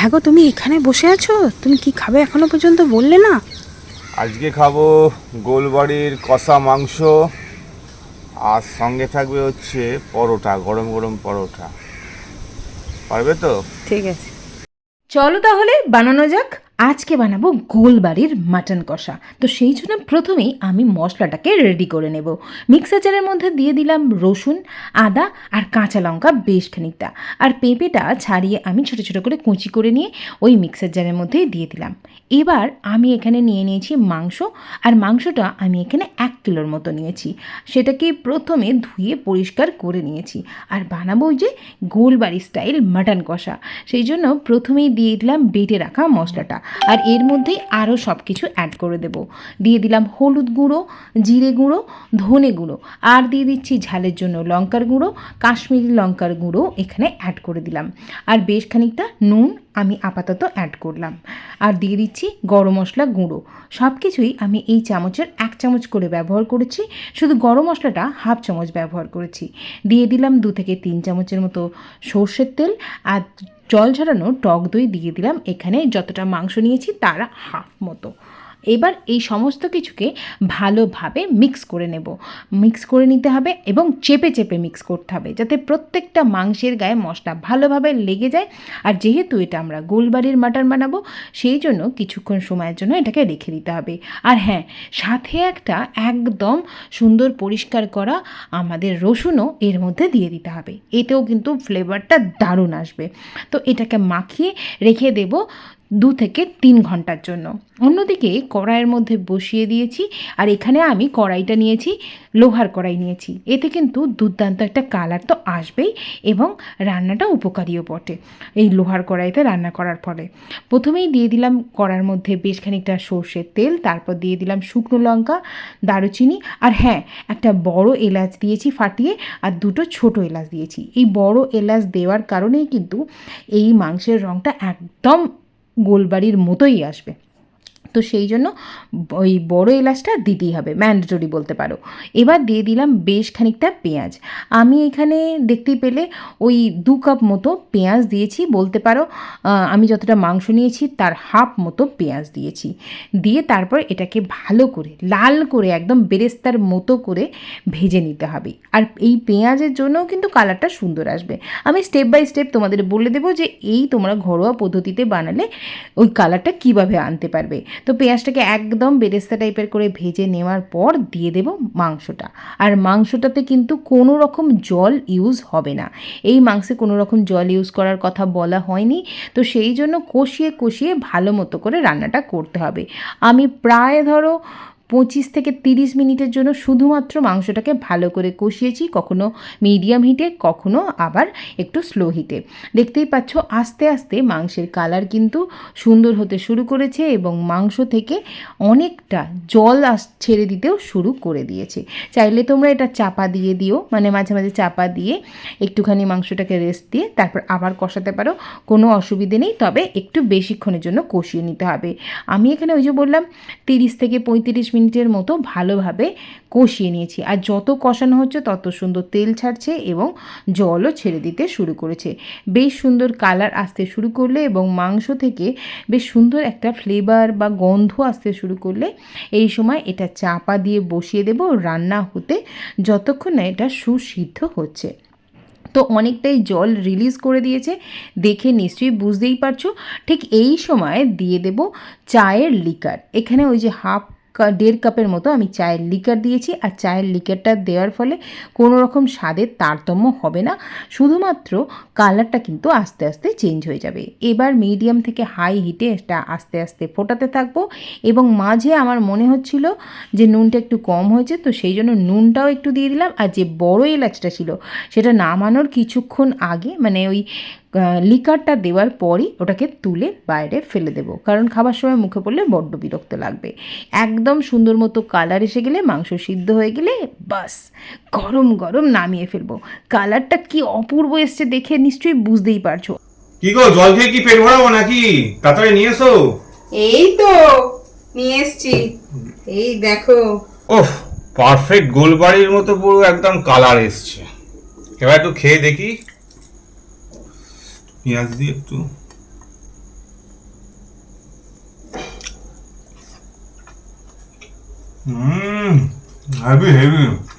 হ্যাঁ গো তুমি এখানে বসে আছো? তুমি কি খাবে এখনও পর্যন্ত বললে না? আজকে খাব গোলবাড়ির কষা মাংস আর সঙ্গে থাকবে হচ্ছে পরোটা গরম গরম পরোটা। পারবে তো? ঠিক আছে। চলো তাহলে বানানো যাক। আজকে বানাবো গোলবাড়ির মাটন কষা। তো সেই জন্য প্রথমেই আমি মশলাটাকে রেডি করে নেব। মিক্সার জারের মধ্যে দিয়ে দিলাম রসুন, আদা আর কাঁচা লঙ্কা বেশ খানিকটা। আর পেঁপেটা ছাড়িয়ে আমি ছোটো ছোটো করে কুচি করে নিয়ে ওই মিক্সার জারের মধ্যেই দিয়ে দিলাম। এবার আমি এখানে নিয়ে নিয়েছি মাংস। আর মাংসটা আমি এখানে এক কিলোর মতো নিয়েছি। সেটাকে প্রথমে ধুয়ে পরিষ্কার করে নিয়েছি। আর বানাবো ওই যে গোলবাড়ি স্টাইল মাটন কষা। সেই জন্য প্রথমেই দিয়ে দিলাম বেটে রাখা মশলাটা। আর এর মধ্যেই আরও সব কিছু অ্যাড করে দেব। দিয়ে দিলাম হলুদ গুঁড়ো, জিরে গুঁড়ো, ধনে গুঁড়ো। আর দিয়ে দিচ্ছি ঝালের জন্য লঙ্কার গুঁড়ো, কাশ্মীরি লঙ্কার গুঁড়ো এখানে অ্যাড করে দিলাম। আর বেশ খানিকটা নুন আমি আপাতত অ্যাড করলাম। আর দিয়ে দিচ্ছি গরম মশলা গুঁড়ো। সব কিছুই আমি এই চামচের এক চামচ করে ব্যবহার করেছি। শুধু গরম মশলাটা হাফ চামচ ব্যবহার করেছি। দিয়ে দিলাম দু থেকে তিন চামচের মতো সর্ষের তেল। আর জল ঝরানো টক দই দিয়ে দিলাম। এখানে যতটা মাংস নিয়েছি তারা হাফ মতো। এবার এই সমস্ত কিছুকে ভালোভাবে মিক্স করে নেব। মিক্স করে নিতে হবে এবং চেপে চেপে মিক্স করতে হবে যাতে প্রত্যেকটা মাংসের গায়ে মশলা ভালোভাবে লেগে যায়। আর যেহেতু এটা আমরা গোলবাড়ির মাটন বানাবো, সেই জন্য কিছুক্ষণ সময়ের জন্য এটাকে রেখে দিতে হবে। আর হ্যাঁ সাথে একটা একদম সুন্দর পরিষ্কার করা আমাদের রসুনও এর মধ্যে দিয়ে দিতে হবে। এতেও কিন্তু ফ্লেভারটা দারুণ আসবে। তো এটাকে মাখিয়ে রেখে দেব দু থেকে তিন ঘণ্টার জন্য। অন্যদিকে কড়াইয়ের মধ্যে বসিয়ে দিয়েছি আর এখানে আমি কড়াইটা নিয়েছি, লোহার কড়াই নিয়েছি। এতে কিন্তু দুর্দান্ত একটা কালার তো আসবেই এবং রান্নাটা উপকারীও বটে এই লোহার কড়াইতে রান্না করার ফলে। প্রথমেই দিয়ে দিলাম কড়ার মধ্যে বেশ খানিকটা সর্ষের তেল, তারপর দিয়ে দিলাম শুকনো লঙ্কা, দারুচিনি আর হ্যাঁ একটা বড় এলাচ দিয়েছি ফাটিয়ে আর দুটো ছোট এলাচ দিয়েছি। এই বড় এলাচ দেওয়ার কারণেই কিন্তু এই মাংসের রঙটা একদম গোলবাড়ির মতোই আসবে। তো সেই জন্য ওই বড় এলাচটা দিতেই হবে ম্যান্ডেটরি বলতে পারো। এবার দিয়ে দিলাম বেশ খানিকটা পেঁয়াজ। আমি এখানে দেখতেই পেলে ওই দু কাপ মতো পেঁয়াজ দিয়েছি, বলতে পারো আমি যতটা মাংস নিয়েছি তার হাফ মতো পেঁয়াজ দিয়েছি। দিয়ে তারপর এটাকে ভালো করে, লাল করে, একদম বেরেস্তার মতো করে ভেজে নিতে হবে। আর এই পেঁয়াজের জন্যও কিন্তু কালারটা সুন্দর আসবে। আমি স্টেপ বাই স্টেপ তোমাদের বলে দেবো যে এই তোমরা ঘরোয়া পদ্ধতিতে বানালে ওই কালারটা কীভাবে আনতে পারবে। তো পেঁয়াজটাকে একদম বেরেস্তা টাইপের করে ভেজে নেওয়ার পর দিয়ে দেব মাংসটা। আর মাংসটাতে কিন্তু কোনো রকম জল ইউজ হবে না। এই মাংসে কোনো রকম জল ইউজ করার কথা বলা হয়নি। তো সেই জন্য কষিয়ে কষিয়ে ভালো মতো করে রান্নাটা করতে হবে। আমি প্রায় ধরো পঁচিশ থেকে তিরিশ মিনিটের জন্য শুধুমাত্র মাংসটাকে ভালো করে কষিয়েছি, কখনো মিডিয়াম হিটে কখনো আবার একটু স্লো হিটে দেখতেই পাচ্ছ, আস্তে আস্তে মাংসের কালার কিন্তু সুন্দর হতে শুরু করেছে এবং মাংস থেকে অনেকটা জল ছেড়ে দিতেও শুরু করে দিয়েছে। চাইলে তোমরা এটা চাপা দিয়ে দিও মানে মাঝে মাঝে চাপা দিয়ে একটুখানি মাংসটাকে রেস্ট দিয়ে তারপর আবার কষাতে পারো, কোনো অসুবিধে নেই, তবে একটু বেশিক্ষণের জন্য কষিয়ে নিতে হবে। আমি এখানে ওই যে বললাম, তিরিশ থেকে পঁয়ত্রিশ মিনিটের মতো ভালোভাবে কষিয়ে নিয়েছি। আর যত কষানো হচ্ছে তত সুন্দর তেল ছাড়ছে এবং জলও ছেড়ে দিতে শুরু করেছে। বেশ সুন্দর কালার আসতে শুরু করলে এবং মাংস থেকে বেশ সুন্দর একটা ফ্লেভার বা গন্ধ আসতে শুরু করলে এই সময় এটা চাপা দিয়ে বসিয়ে দেব রান্না হতে যতক্ষণ না এটা সুসিদ্ধ হচ্ছে। তো অনেকটাই জল রিলিজ করে দিয়েছে। দেখে নিশ্চয়ই বুঝতেই পারছ। ঠিক এই সময় দিয়ে দেব চায়ের লিকার এখানে ওই যে হাফ দেড় কাপের মতো আমি চায়ের লিকার দিয়েছি। আর চায়ের লিকারটা দেওয়ার ফলে কোনো রকম স্বাদের তারতম্য হবে না। শুধুমাত্র কালারটা কিন্তু আস্তে আস্তে চেঞ্জ হয়ে যাবে। এবার মিডিয়াম থেকে হাই হিটে এটা আস্তে আস্তে ফোটাতে থাকব। এবং মাঝে আমার মনে হচ্ছিল যে নুনটা একটু কম হয়েছে, তো সেই জন্য নুনটাও একটু দিয়ে দিলাম। আর যে বড় এলাচটা ছিল, সেটা নামানোর কিছুক্ষণ আগে মানে ওই লিকারটা দেওয়ার পরই ওটাকে তুলে বাইরে ফেলে দেবো। কারণ খাবার সময় মুখে পড়লে বড্ড বিরক্ত লাগবে। একদম সুন্দর মতো কালার এসে গেলে মাংস সিদ্ধ হয়ে গেলে বাস গরম গরম নামিয়ে ফেলব। কালারটা কি অপূর্ব এসছে দেখে নিশ্চয়ই বুঝতেই পারছ। কি গো জল খেয়ে কি পেট ভরাবো নাকি? তাড়াতাড়ি নিয়ে এসো। এই তো নিয়ে এসছি। এই দেখো। ওহ পারফেক্ট গোলবাড়ির মতো পুরো একদম কালার এসছে। এবার একটু খেয়ে দেখি। e Piazito. Hum, é bem.